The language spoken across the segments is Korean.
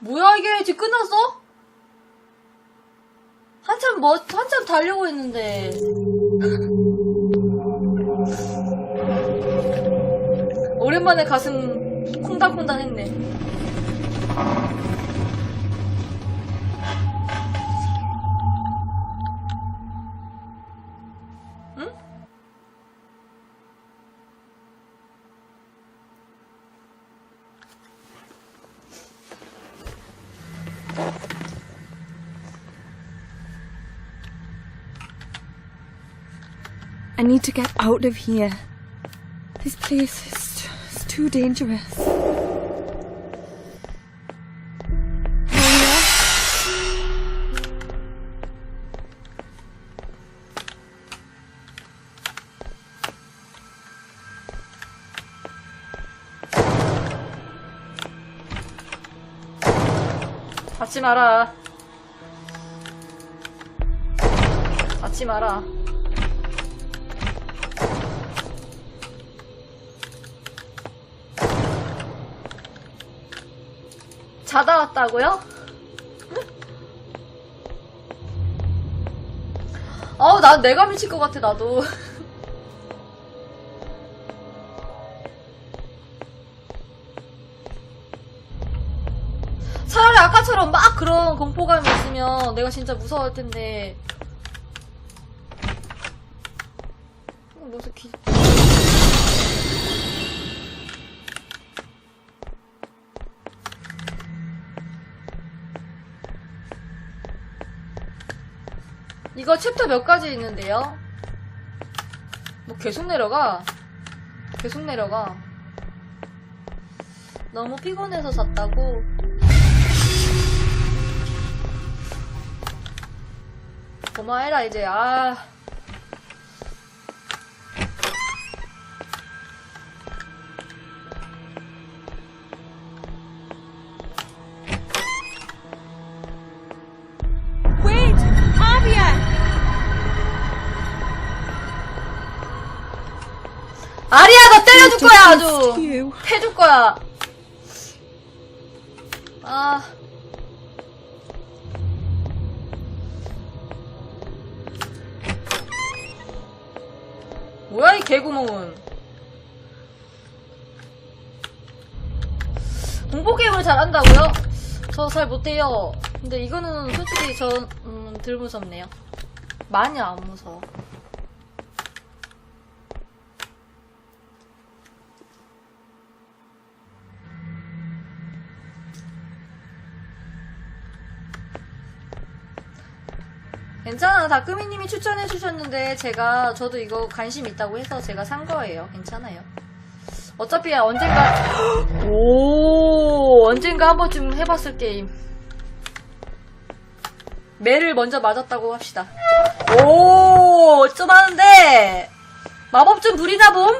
뭐야 이게 지금 끝났어? 한참 뭐 한참 달려고 했는데 오랜만에 가슴 콩닥콩닥 했네. need to get out of here. This place is is too dangerous. 받지 마라. 받지 마라. 자다 왔다고요? 어우, 난 내가 미칠 것 같아, 나도. 차라리 아까처럼 막 그런 공포감이 있으면 내가 진짜 무서울 텐데. 어, 무슨 기... 이거 챕터 몇 가지 있는데요? 뭐 계속 내려가. 계속 내려가. 너무 피곤해서 잤다고. 고마해라 이제 아 때려줄 거야 아주. You. 패줄 거야. 아. 뭐야 이 개구멍은. 공포 게임을 잘한다고요? 저 잘 못해요. 근데 이거는 솔직히 전 음, 덜 무섭네요. 많이 안 무서워 괜찮아. 다크미님이 추천해 주셨는데 제가 저도 이거 관심 있다고 해서 제가 산 거예요. 괜찮아요. 어차피 언젠가 오 언젠가 한 번쯤 해봤을 게임. 매를 먼저 맞았다고 합시다. 오 좀 하는데 마법 좀 부리나 봄?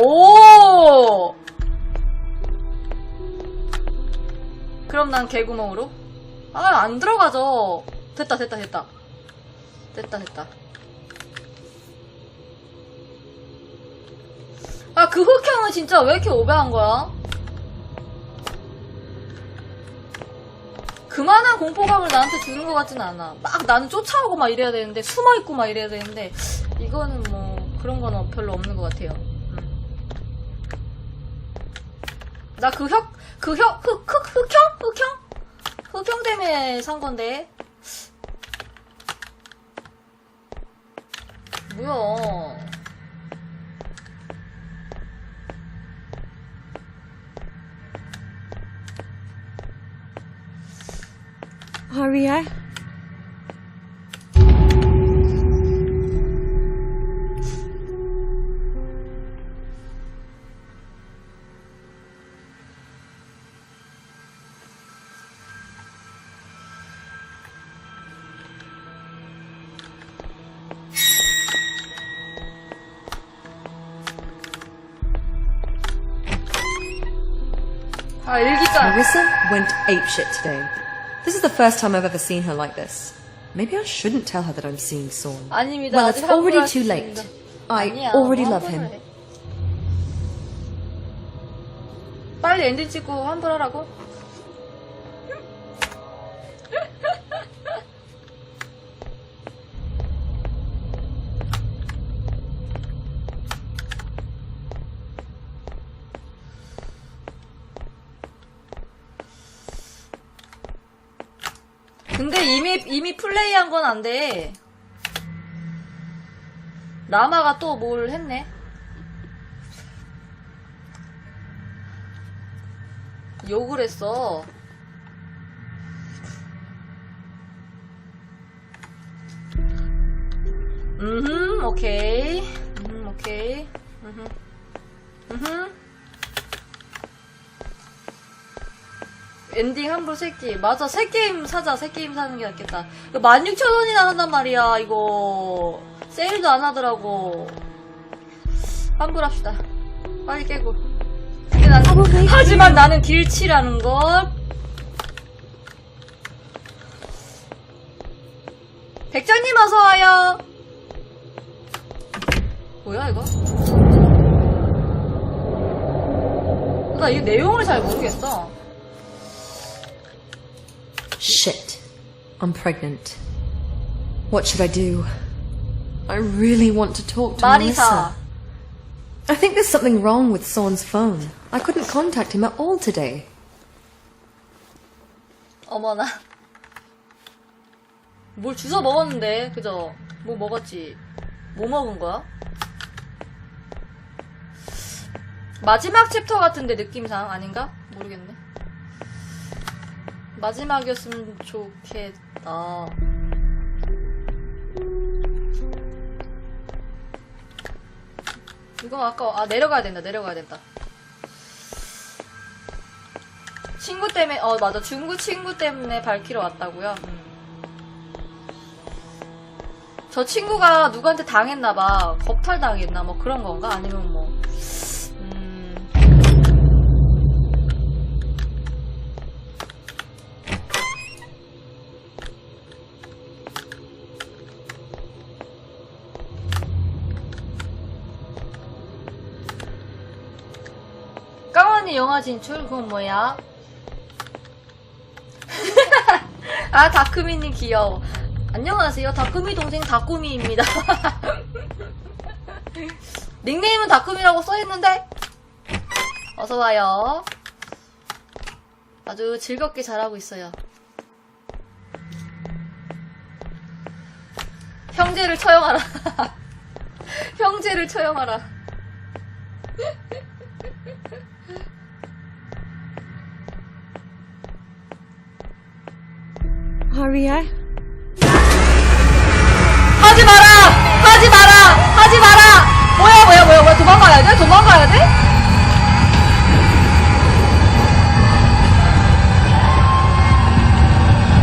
오 그럼 난 개구멍으로? 아, 안 들어가죠. 됐다, 됐다, 됐다. 됐다, 됐다. 아, 그 흑형은 진짜 왜 이렇게 오버한 거야? 그만한 공포감을 나한테 주는 것 같진 않아. 막 나는 쫓아오고 막 이래야 되는데, 숨어있고 막 이래야 되는데, 이거는 뭐, 그런 건 별로 없는 것 같아요. 나 그 혁, 그 혁, 흑, 흑, 흑형? 흑형? 흑형 때문에 산 건데. 뭐야. 아, Marissa went apeshit today. This is the first time I've ever seen her like this. Maybe I shouldn't tell her that I'm seeing Sawn. 아닙니다. Well, 아직 it's already 환불할 수 too late. 있습니다. I 아니야, already 뭐 love 환불을 him. 해. 빨리 엔딩 찍고 환불하라고? 건 안 돼. 라마가 또 뭘 했네. 욕을 했어. 음, 오케이. 음, 오케이. 음, 음. 엔딩 환불 새끼. 맞아, 새 게임 사자. 새 게임 사는 게 낫겠다. 16,000원이나 한단 말이야, 이거. 세일도 안 하더라고. 환불합시다. 빨리 깨고. 근데 난, 하지만 나는 길치라는 것. 백전님 어서와요. 뭐야, 이거? 나 이 내용을 잘 모르겠어. Shit. I'm pregnant. What should I do? I really want to talk to 마리사. Melissa. I think there's something wrong with Son's phone. I couldn't contact him at all today. 어머나. 뭘 주워 먹었는데, 그죠? 뭐 먹었지? 뭐 먹은 거야? 마지막 챕터 같은데, 느낌상. 아닌가? 모르겠네. 마지막이었으면 좋겠다. 이거 아까, 아, 내려가야 된다, 내려가야 된다. 친구 때문에, 어, 맞아. 중구 친구 때문에 밝히러 왔다고요? 음. 저 친구가 누구한테 당했나봐. 겁탈 당했나? 뭐 그런 건가? 아니면 뭐. 영화 진출? 그건 뭐야? 아, 다크미님 귀여워. 안녕하세요. 다크미 동생 다꾸미입니다. 닉네임은 다크미라고 써있는데? 어서와요. 아주 즐겁게 잘하고 있어요. 형제를 처형하라. 형제를 처형하라. Aria? 하지 마라! 하지 마라! 하지 마라! 뭐야, 뭐야, 뭐야, 뭐야, 도망가야 돼? 도망가야 돼?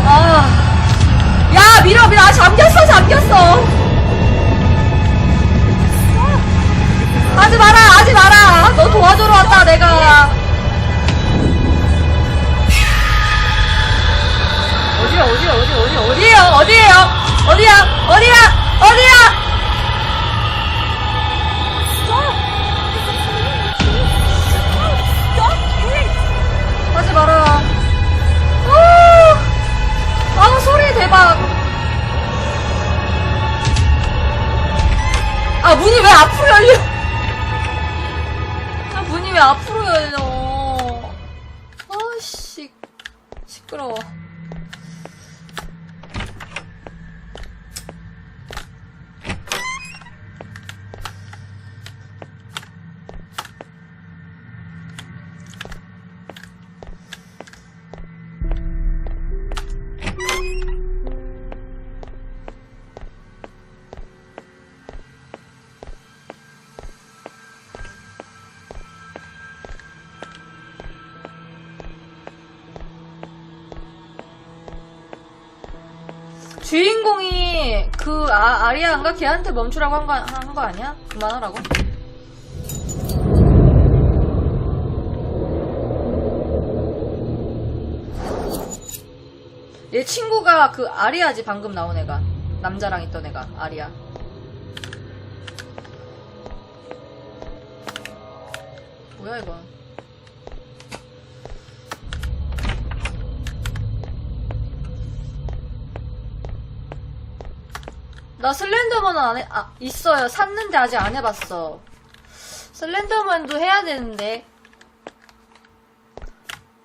아. 야, 밀어, 밀어. 아, 잠겼어, 잠겼어. 하지 마라, 하지 마라. 너 도와주러 왔다, 내가. 어디에요? 어디야, 어디야, 어디야? 하지 마라. 오! 아, 소리 대박. 아, 문이 왜 앞으로 열려? 아, 문이 왜 앞으로 그 아, 아리아인가 걔한테 멈추라고 한 거 한 거 아니야? 그만하라고. 얘 친구가 그 아리아지 방금 나온 애가 남자랑 있던 애가 아리아. 나 슬렌더맨은 안 해, 아, 있어요. 샀는데 아직 안 해봤어. 슬렌더맨도 해야 되는데.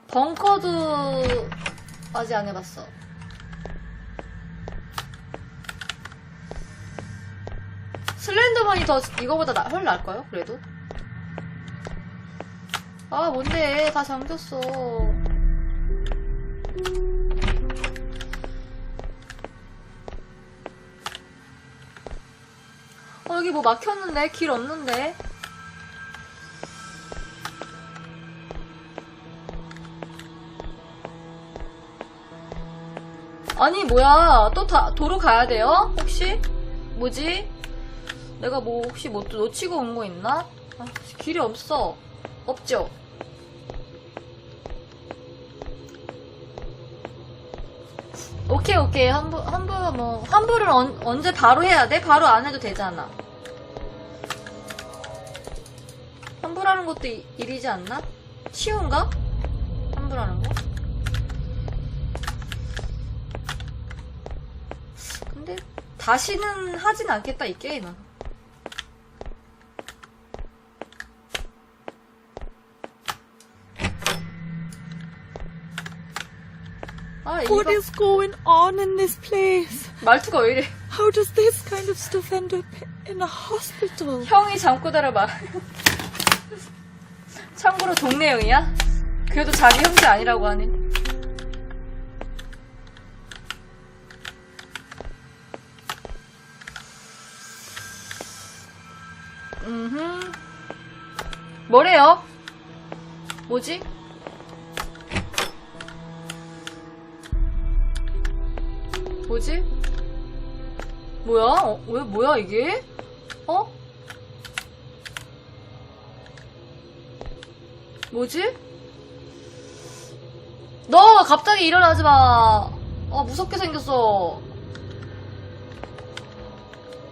벙커도 아직 안 해봤어. 슬렌더맨이 더 이거보다 나, 훨 나을까요? 그래도? 아 뭔데 다 잠겼어. 어, 여기 뭐 막혔는데? 길 없는데? 아니, 뭐야. 또 다, 도로 가야 돼요? 혹시? 뭐지? 내가 뭐, 혹시 뭐또 놓치고 온 거 있나? 아, 길이 없어. 없죠? 오케이, 오케이. 환불, 환불, 뭐, 환불은 언, 언제 바로 해야 돼? 바로 안 해도 되잖아. 환불하는 것도 이- 일이지 않나? 쉬운가? 환불하는 거? 근데, 다시는 하진 않겠다, 이 게임은. 아, What is going on in this place? 말투가 왜 이래. How does this kind of stuff end up in a hospital? 형이 잠꼬 달아봐. 참고로 동네 형이야? 그래도 자기 형제 아니라고 하네. 음흠. 뭐래요? 뭐지? 뭐지? 뭐야? 어, 왜, 뭐야, 이게? 어? 뭐지? 너 갑자기 일어나지 마. 아 무섭게 생겼어.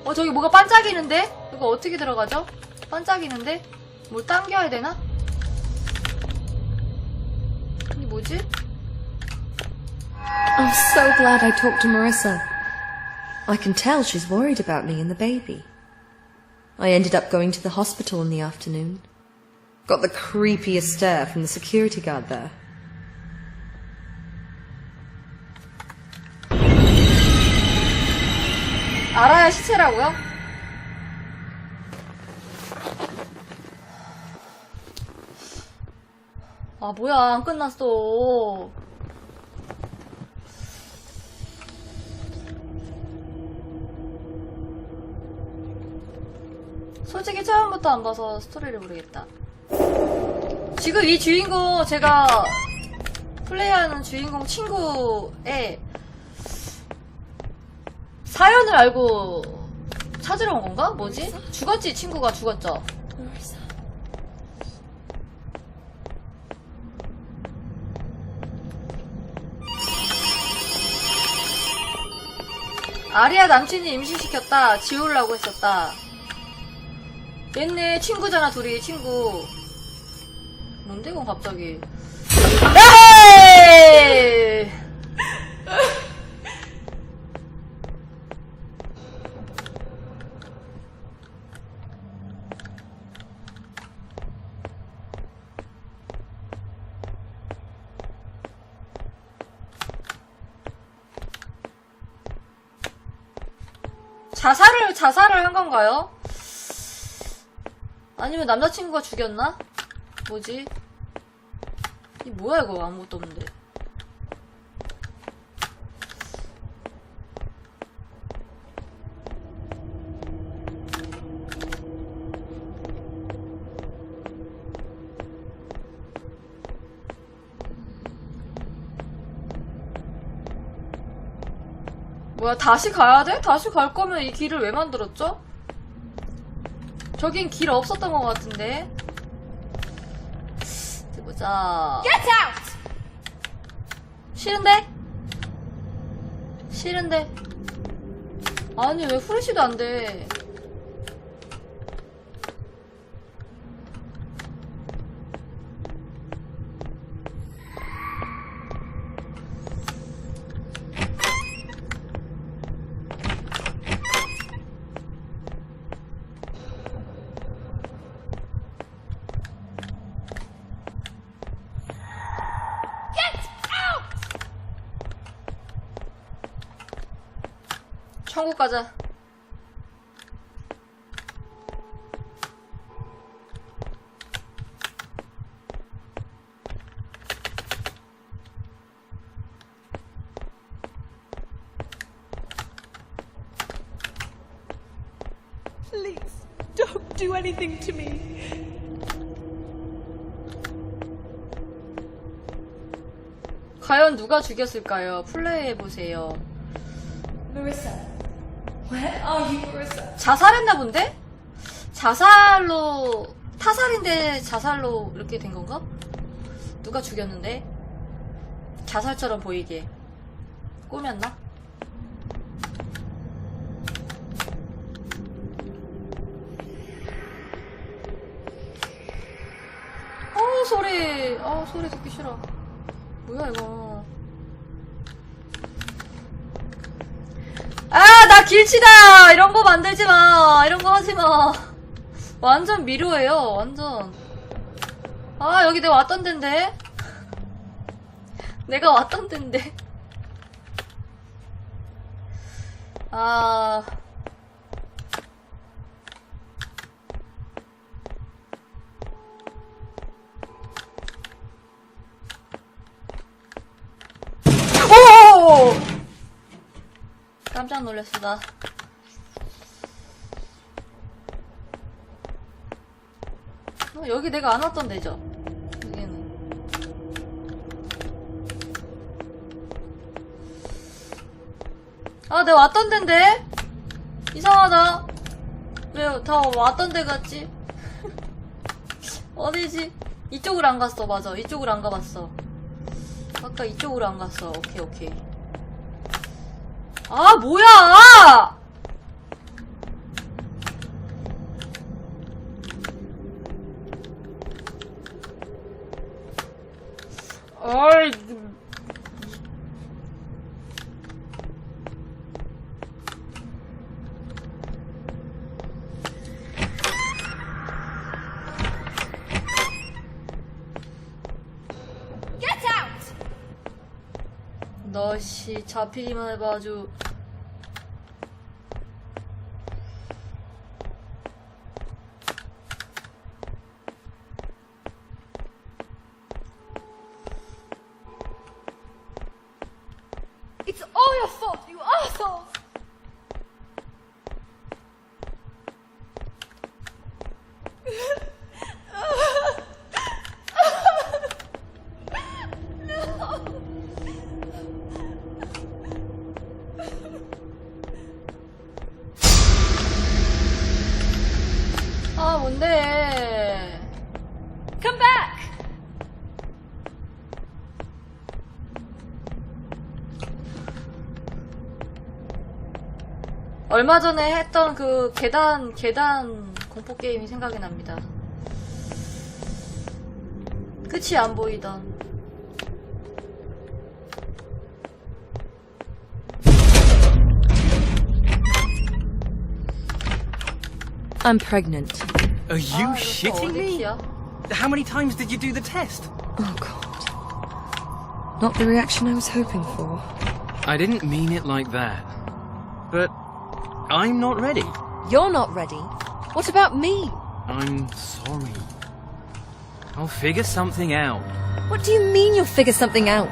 어 저기 뭐가 반짝이는데? 이거 어떻게 들어가죠? 반짝이는데? 뭘 당겨야 되나? 이 뭐지? I'm so glad I talked to Marissa. I can tell she's worried about me and the baby. I ended up going to the hospital in the afternoon. Got the creepiest stare from the security guard there. 알아야 시체라고요? 아 뭐야 안 끝났어. 솔직히 처음부터 안 봐서 스토리를 모르겠다. 지금 이 주인공 제가 플레이하는 주인공 친구의 사연을 알고 찾으러 온 건가? 뭐지? 죽었지 친구가 죽었죠. 아리아 남친이 임신시켰다. 지우려고 했었다. 얘네 친구잖아 둘이 친구. 뭔데 이건 갑자기? 에이! 자살을 자살을 한 건가요? 아니면 남자친구가 죽였나? 뭐지? 이 뭐야 이거 아무것도 없는데. 뭐야 다시 가야 돼? 다시 갈 거면 이 길을 왜 만들었죠? 저긴 길 없었던 것 같은데. 어디 보자. Get out! 싫은데? 싫은데? 아니 왜 후레쉬도 안 돼? 천국 가자. Please, don't do anything to me. 과연 누가 죽였을까요? 플레이해 보세요. Marissa, you, Marissa? 자살했나 본데? 자살로, 타살인데 자살로 이렇게 된 건가? 누가 죽였는데? 자살처럼 보이게. 꾸몄나? 어 소리. 아, 소리 듣기 싫어. 뭐야, 이거. 길치다! 이런 거 만들지 마! 이런 거 하지 마! 완전 미로예요, 완전. 아, 여기 내가 왔던 데인데? 내가 왔던 데인데? 아. 오! 깜짝 나. 어, 여기 내가 안 왔던 데죠? 여기는. 아, 내가 왔던 데인데? 이상하다. 왜 다 왔던 데 같지? 어디지? 이쪽으로 안 갔어, 맞아. 이쪽으로 안 가봤어. 아까 이쪽으로 안 갔어. 오케이, 오케이. 아, 뭐야! 어이, 잡히기만 해봐 아주 얼마 전에 했던 그 계단 계단 공포 게임이 생각이 납니다 끝이 안 보이던 I'm pregnant. Are you 아, 이거 또 shitting me? 어디야? How many times did you do the test? Oh god. Not the reaction I was hoping for. I didn't mean it like that. But I'm not ready. You're not ready. What about me? I'm sorry. I'll figure something out. What do you mean you'll figure something out?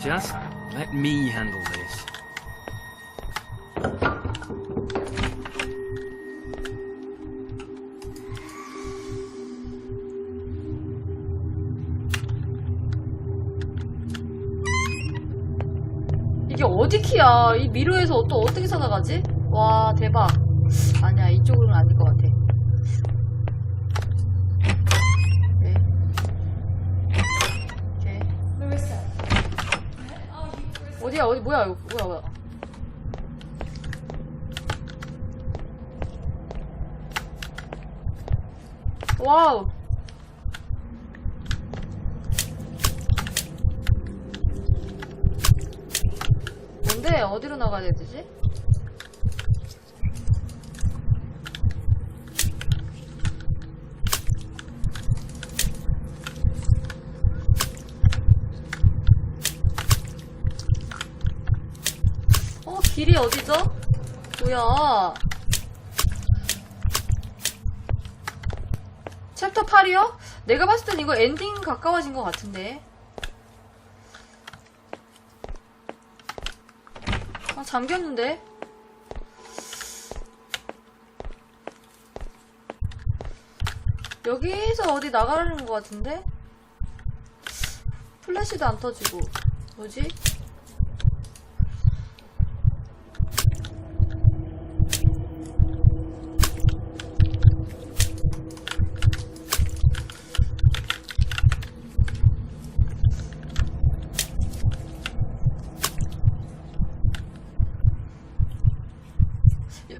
Just let me handle this. 이게 어디 키야 이 미로에서 또 어떻게 찾아가지? 와 대박. 아니야 이쪽으로는 아닐 것 같아. 네. 어디야 어디 뭐야 이거 뭐야 뭐야. 와우. 뭔데? 어디로 나가야 되지? 어 길이 어디죠? 뭐야. 챕터 8이요? 내가 봤을 땐 이거 엔딩 가까워진 것 같은데. 아, 잠겼는데? 여기서 어디 나가려는 것 같은데? 플래시도 안 터지고. 뭐지?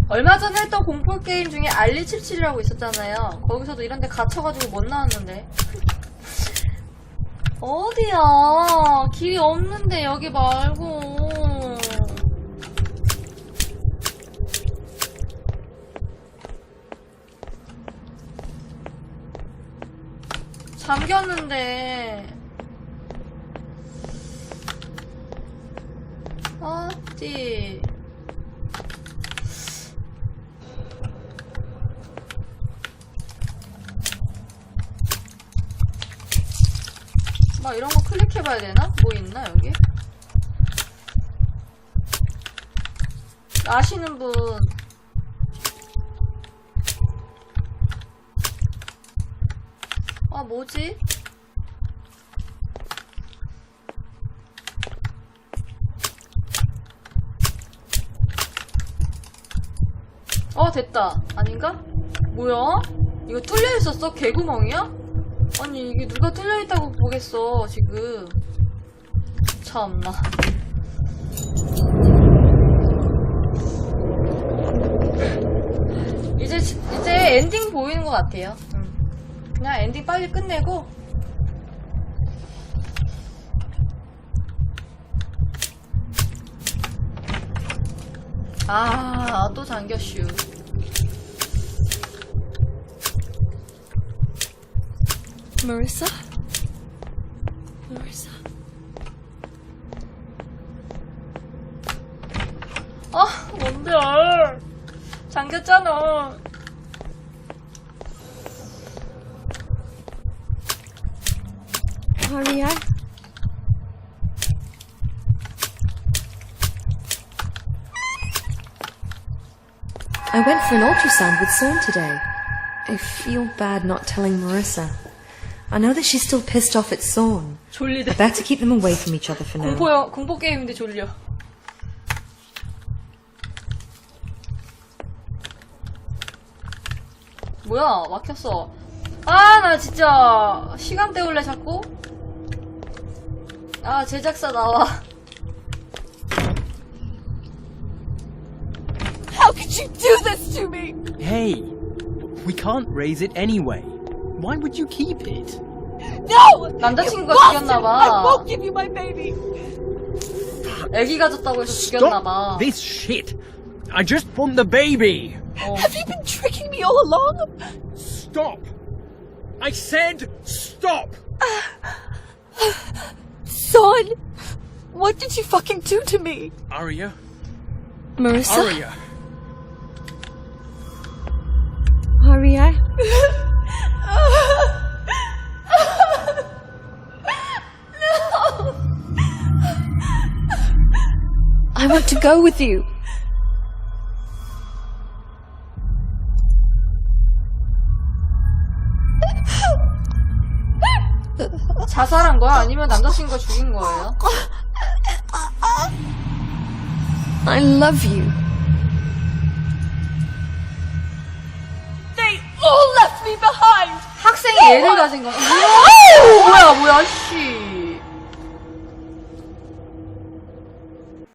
얼마 전에 했던 공포 게임 중에 알리 77이라고 있었잖아요. 거기서도 이런 데 갇혀가지고 못 나왔는데. 어디야? 길이 없는데, 여기 말고. 잠겼는데. 어디? 막 이런 거 클릭해봐야 되나? 뭐 있나, 여기? 아시는 분. 아, 뭐지? 어, 됐다. 아닌가? 뭐야? 이거 뚫려 있었어? 개구멍이야? 아니 이게 누가 뚫려 있다고 보겠어 지금. 참나. 이제 이제 엔딩 보이는 것 같아요. 음. 그냥 엔딩 빨리 끝내고. 아 또 잠겼슈 Marissa? Marissa? 아 뭔데 잠겼잖아 Aria? I went for an ultrasound with Sorn today. I feel bad not telling Marissa. I know that she's still pissed off at Sorn. 졸리대 Better keep them away from each other for now. 공포 영- 공포 게임인데 졸려. 뭐야 막혔어. 아 나 진짜 시간 때울래 자꾸. 아 제작사 나와. How could you do this to me? Hey, we can't raise it anyway. Why would you keep it? No! 남자친구가 Bastard! I 죽였나봐. won't give you my baby! 애기 가졌다고 해서 Stop 죽였나봐. this shit! I just want the baby! 어. Have you been tricking me all along? Stop! I said stop! Son! What did you fucking do to me? Aria? Marissa? Aria! Want to go with you. 자살한 거야? 아니면 남자친구가 죽인 거예요? I love you. They all left me behind! 학생이 얘를 가진 거. 뭐야, 뭐야, 씨.